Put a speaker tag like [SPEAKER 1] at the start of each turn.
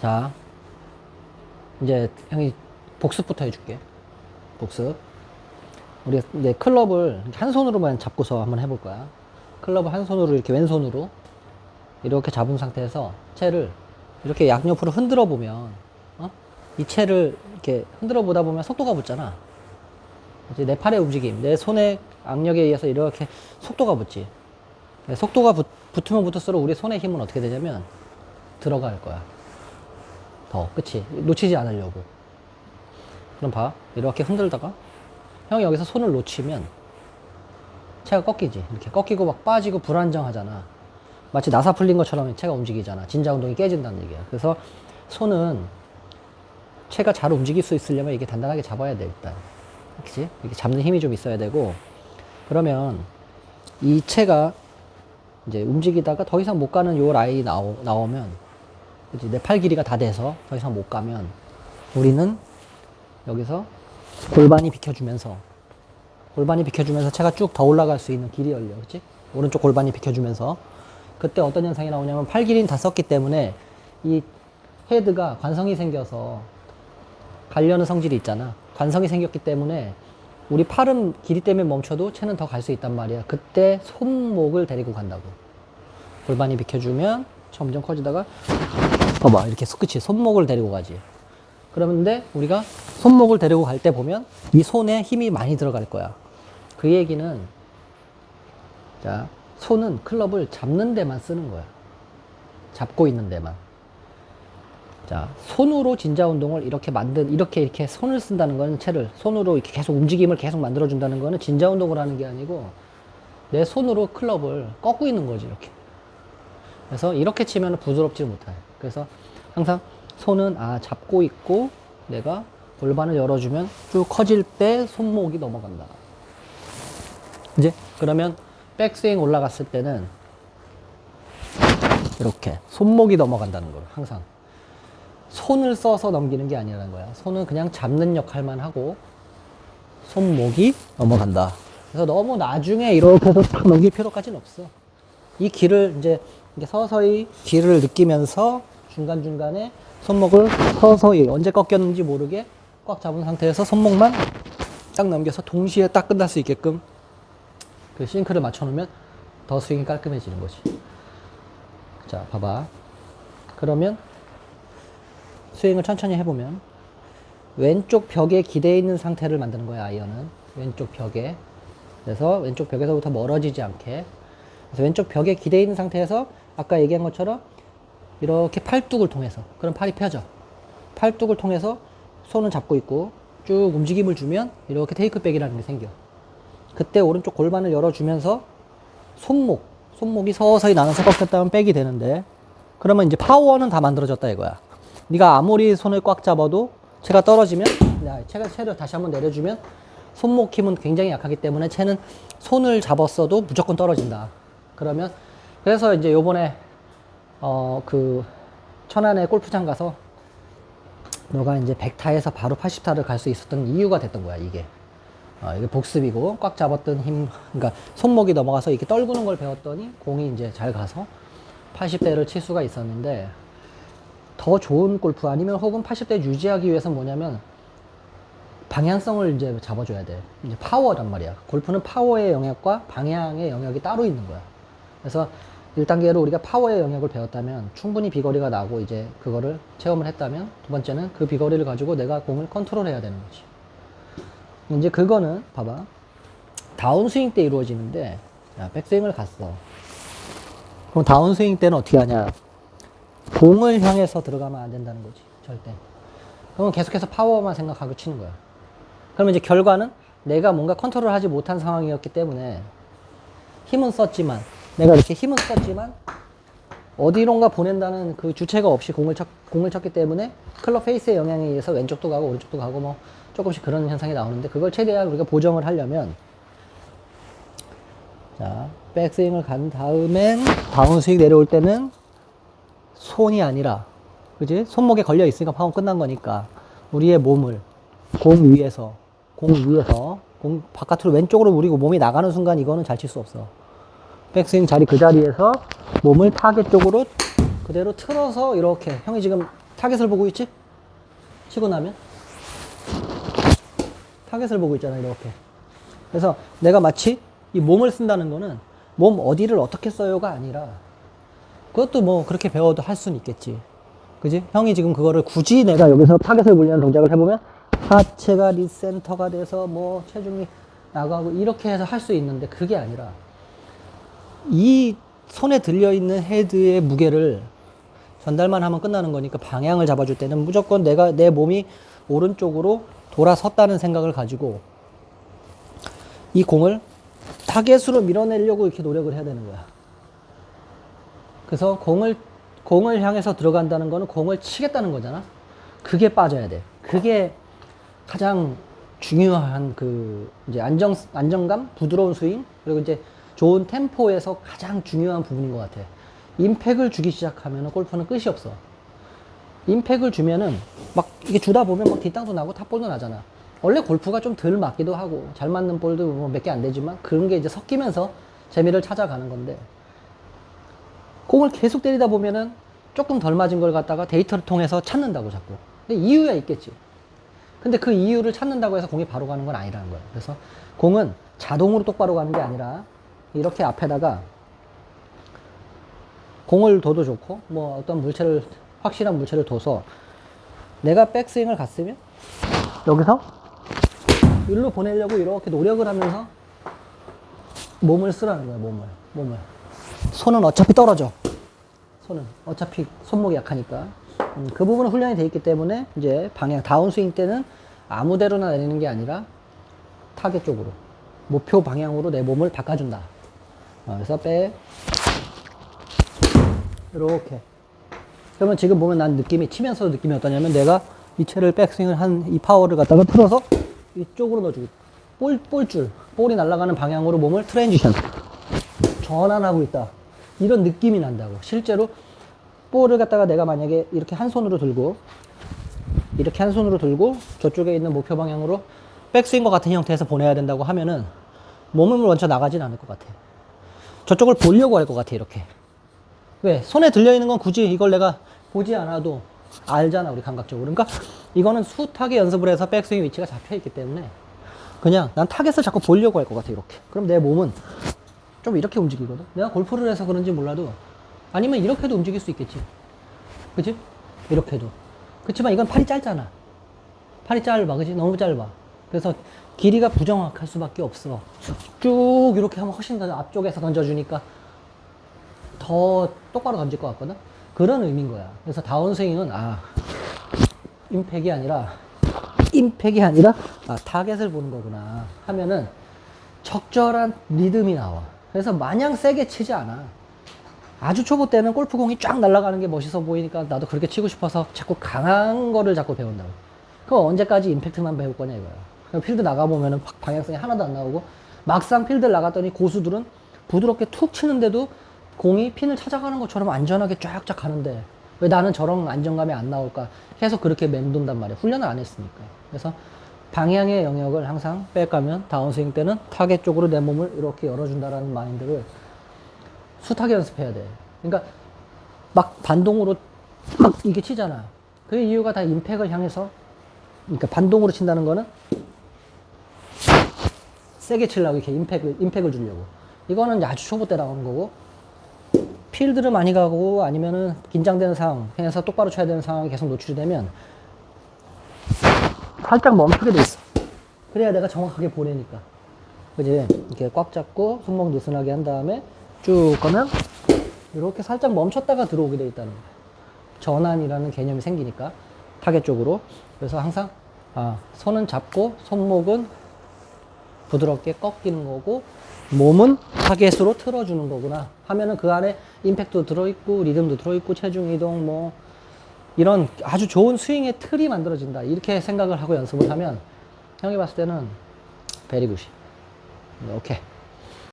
[SPEAKER 1] 자, 이제 형이 복습부터 해줄게. 복습. 우리 이제 클럽을 한 손으로만 잡고서 한번 해볼 거야. 클럽을 한 손으로 이렇게 왼손으로 이렇게 잡은 상태에서 채를 이렇게 양옆으로 흔들어 보면, 어? 이 채를 이렇게 흔들어 보다 보면 속도가 붙잖아. 이제 내 팔의 움직임, 내 손의 악력에 의해서 이렇게 속도가 붙지. 네, 속도가 붙, 붙으면 붙을수록 우리 손의 힘은 어떻게 되냐면 들어갈 거야. 더, 그치? 놓치지 않으려고. 그럼 봐. 이렇게 흔들다가 형이 여기서 손을 놓치면 채가 꺾이지. 이렇게 꺾이고 막 빠지고 불안정하잖아. 마치 나사 풀린 것처럼 채가 움직이잖아. 진자 운동이 깨진다는 얘기야. 그래서 손은 채가 잘 움직일 수 있으려면 이게 단단하게 잡아야 돼, 일단. 그치? 이렇게 잡는 힘이 좀 있어야 되고, 그러면 이 채가 이제 움직이다가 더 이상 못 가는 요 라인이 나오, 나오면? 내 팔 길이가 다 돼서 더 이상 못 가면, 우리는 여기서 골반이 비켜주면서, 골반이 비켜주면서 채가 쭉 더 올라갈 수 있는 길이 열려. 그치? 오른쪽 골반이 비켜주면서. 그때 어떤 현상이 나오냐면 팔 길이는 다 썼기 때문에 이 헤드가 관성이 생겨서 가려는 성질이 있잖아. 관성이 생겼기 때문에 우리 팔은 길이 때문에 멈춰도 채는 더 갈 수 있단 말이야. 그때 손목을 데리고 간다고. 골반이 비켜주면 점점 커지다가 봐봐 이렇게 그치 손목을 데리고 가지. 그러는데 우리가 손목을 데리고 갈 때 보면 이 손에 힘이 많이 들어갈 거야. 그 얘기는 자 손은 클럽을 잡는 데만 쓰는 거야. 잡고 있는 데만. 자, 손으로 진자 운동을 이렇게 만든, 이렇게 이렇게 손을 쓴다는 거는 채를 손으로 이렇게 계속 움직임을 계속 만들어 준다는 거는 진자 운동을 하는 게 아니고 내 손으로 클럽을 꺾고 있는 거지, 이렇게. 그래서 이렇게 치면 부드럽지 못해. 그래서 항상 손은 아, 잡고 있고 내가 골반을 열어주면 쭉 커질 때 손목이 넘어간다. 이제 그러면 백스윙 올라갔을 때는 이렇게 손목이 넘어간다는 걸 항상 손을 써서 넘기는 게 아니라는 거야. 손은 그냥 잡는 역할만 하고 손목이 넘어간다. 그래서 너무 나중에 이렇게 해서 탁 넘길 필요까지는 없어. 이 길을 이제 서서히 길을 느끼면서 중간중간에 손목을 서서히 언제 꺾였는지 모르게 꽉 잡은 상태에서 손목만 딱 넘겨서 동시에 딱 끝날 수 있게끔 그 싱크를 맞춰놓으면 더 스윙이 깔끔해지는 거지. 자, 봐봐. 그러면 스윙을 천천히 해보면 왼쪽 벽에 기대 있는 상태를 만드는 거야 아이언은 왼쪽 벽에 그래서 왼쪽 벽에서부터 멀어지지 않게 그래서 왼쪽 벽에 기대 있는 상태에서 아까 얘기한 것처럼 이렇게 팔뚝을 통해서 그럼 팔이 펴져. 팔뚝을 통해서 손은 잡고 있고 쭉 움직임을 주면 이렇게 테이크백이라는 게 생겨. 그때 오른쪽 골반을 열어주면서 손목 손목이 서서히 나눠서 꺾였다면 백이 되는데 그러면 이제 파워는 다 만들어졌다 이거야. 네가 아무리 손을 꽉 잡아도 채가 떨어지면 야, 채가 채를 다시 한번 내려주면 손목 힘은 굉장히 약하기 때문에 채는 손을 잡았어도 무조건 떨어진다. 그러면 그래서 이제 요번에 어 그 천안에 골프장 가서 너가 이제 100타에서 바로 80타를 갈 수 있었던 이유가 됐던 거야 이게. 어, 이게 복습이고 꽉 잡았던 힘, 그러니까 손목이 넘어가서 이렇게 떨구는 걸 배웠더니 공이 이제 잘 가서 80대를 칠 수가 있었는데 더 좋은 골프 아니면 혹은 80대 유지하기 위해서 뭐냐면 방향성을 이제 잡아줘야 돼. 이제 파워란 말이야. 골프는 파워의 영역과 방향의 영역이 따로 있는 거야. 그래서 1단계로 우리가 파워의 영역을 배웠다면 충분히 비거리가 나고 이제 그거를 체험을 했다면 두 번째는 그 비거리를 가지고 내가 공을 컨트롤해야 되는 거지. 이제 그거는 봐봐. 다운스윙 때 이루어지는데 자, 백스윙을 갔어. 그럼 다운스윙 때는 어떻게 하냐? 공을 향해서 들어가면 안 된다는 거지. 절대. 그러면 계속해서 파워만 생각하고 치는 거야. 그러면 이제 결과는 내가 뭔가 컨트롤 하지 못한 상황이었기 때문에 힘은 썼지만, 내가 이렇게 힘은 썼지만, 어디론가 보낸다는 그 주체가 없이 공을 쳤, 공을 쳤기 때문에 클럽 페이스의 영향에 의해서 왼쪽도 가고 오른쪽도 가고 뭐 조금씩 그런 현상이 나오는데 그걸 최대한 우리가 보정을 하려면 자, 백스윙을 간 다음엔 다운스윙 내려올 때는 손이 아니라 그지? 손목에 걸려 있으니까 파워 끝난 거니까 우리의 몸을 공 위에서 공 위에서 공 바깥으로 왼쪽으로 우리 몸이 나가는 순간 이거는 잘 칠 수 없어 백스윙 자리 그 자리에서 몸을 타겟 쪽으로 그대로 틀어서 이렇게 형이 지금 타겟을 보고 있지? 치고 나면 타겟을 보고 있잖아 이렇게 그래서 내가 마치 이 몸을 쓴다는 거는 몸 어디를 어떻게 써요가 아니라 그것도 뭐 그렇게 배워도 할 수는 있겠지 그지? 형이 지금 그거를 굳이 내가 여기서 타겟을 물리는 동작을 해보면 하체가 리센터가 돼서 뭐 체중이 나가고 이렇게 해서 할 수 있는데 그게 아니라 이 손에 들려있는 헤드의 무게를 전달만 하면 끝나는 거니까 방향을 잡아줄 때는 무조건 내가 내 몸이 오른쪽으로 돌아섰다는 생각을 가지고 이 공을 타겟으로 밀어내려고 이렇게 노력을 해야 되는 거야. 그래서 공을 공을 향해서 들어간다는 거는 공을 치겠다는 거잖아. 그게 빠져야 돼. 그게 가장 중요한 그 이제 안정 안정감, 부드러운 스윙 그리고 이제 좋은 템포에서 가장 중요한 부분인 것 같아. 임팩을 주기 시작하면 골프는 끝이 없어. 임팩을 주면은 막 이게 주다 보면 막 뒷땅도 나고 탑볼도 나잖아. 원래 골프가 좀 덜 맞기도 하고 잘 맞는 볼도 뭐 몇 개 안 되지만 그런 게 이제 섞이면서 재미를 찾아가는 건데 공을 계속 때리다 보면은 조금 덜 맞은 걸 갖다가 데이터를 통해서 찾는다고 자꾸. 근데 이유야 있겠지. 근데 그 이유를 찾는다고 해서 공이 바로 가는 건 아니라는 거야. 그래서 공은 자동으로 똑바로 가는 게 아니라 이렇게 앞에다가 공을 둬도 좋고 뭐 어떤 물체를 확실한 물체를 둬서 내가 백스윙을 갔으면 여기서 일로 보내려고 이렇게 노력을 하면서 몸을 쓰라는 거야 몸을. 몸을. 손은 어차피 떨어져. 손은 어차피 손목이 약하니까. 음, 그 부분은 훈련이 돼 있기 때문에 이제 방향 다운스윙 때는 아무데로나 내리는 게 아니라 타겟 쪽으로 목표 방향으로 내 몸을 바꿔준다 어, 그래서 빼. 이렇게. 그러면 지금 보면 난 느낌이 치면서 느낌이 어떠냐면 내가 이 채를 백스윙을 한 이 파워를 갖다가 틀어서 이쪽으로 넣어주고 볼, 볼줄 볼이 날아가는 방향으로 몸을 트랜지션. 전환하고 있다. 이런 느낌이 난다고. 실제로 볼을 갖다가 내가 만약에 이렇게 한 손으로 들고 이렇게 한 손으로 들고 저쪽에 있는 목표 방향으로 백스윙과 같은 형태에서 보내야 된다고 하면은 몸을 먼저 나가진 않을 것 같아 저쪽을 보려고 할 것 같아 이렇게 왜? 손에 들려 있는 건 굳이 이걸 내가 보지 않아도 알잖아, 우리 감각적으로. 그러니까 이거는 숱하게 연습을 해서 백스윙 위치가 잡혀 있기 때문에 그냥 난 타겟을 자꾸 보려고 할 것 같아, 이렇게. 그럼 내 몸은 좀 이렇게 움직이거든. 내가 골프를 해서 그런지 몰라도 아니면 이렇게도 움직일 수 있겠지. 그치? 이렇게도. 그렇지만 이건 팔이 짧잖아. 팔이 짧아, 그지? 너무 짧아. 그래서 길이가 부정확할 수밖에 없어. 쭉 이렇게 하면 훨씬 더 앞쪽에서 던져주니까 더 똑바로 던질 것 같거든? 그런 의미인 거야. 그래서 다운스윙은, 아, 임팩이 아니라, 임팩이 아니라, 아, 타겟을 보는 거구나. 하면은 적절한 리듬이 나와. 그래서 마냥 세게 치지 않아. 아주 초보 때는 골프공이 쫙 날아가는 게 멋있어 보이니까 나도 그렇게 치고 싶어서 자꾸 강한 거를 자꾸 배운다고. 그럼 언제까지 임팩트만 배울 거냐 이거야. 필드 나가보면은 확 방향성이 하나도 안 나오고 막상 필드를 나갔더니 고수들은 부드럽게 툭 치는데도 공이 핀을 찾아가는 것처럼 안전하게 쫙쫙 가는데 왜 나는 저런 안정감이 안 나올까? 계속 그렇게 맴돈단 말이야. 훈련을 안 했으니까. 그래서 방향의 영역을 항상 빼가면 다운스윙 때는 타겟 쪽으로 내 몸을 이렇게 열어준다라는 마인드를 숱하게 연습해야 돼. 그러니까 막 반동으로 막 이게 치잖아. 그 이유가 다 임팩을 향해서 그러니까 반동으로 친다는 거는 세게 치려고 이렇게 임팩을 임팩을 주려고. 이거는 아주 초보 때 나오는 거고 필드를 많이 가고 아니면은 긴장되는 상황, 해서 똑바로 쳐야 되는 상황이 계속 노출이 되면 살짝 멈추게 돼 있어. 그래야 내가 정확하게 보내니까. 그지? 이렇게 꽉 잡고 손목 느슨하게 한 다음에 쭉 가면 이렇게 살짝 멈췄다가 들어오게 돼 있다는 거야. 전환이라는 개념이 생기니까 타겟 쪽으로. 그래서 항상 아, 손은 잡고 손목은 부드럽게 꺾이는 거고 몸은 타겟으로 틀어주는 거구나. 하면은 그 안에 임팩트도 들어있고 리듬도 들어있고 체중 이동 뭐 이런 아주 좋은 스윙의 틀이 만들어진다. 이렇게 생각을 하고 연습을 하면 형이 봤을 때는 베리굿이 오케이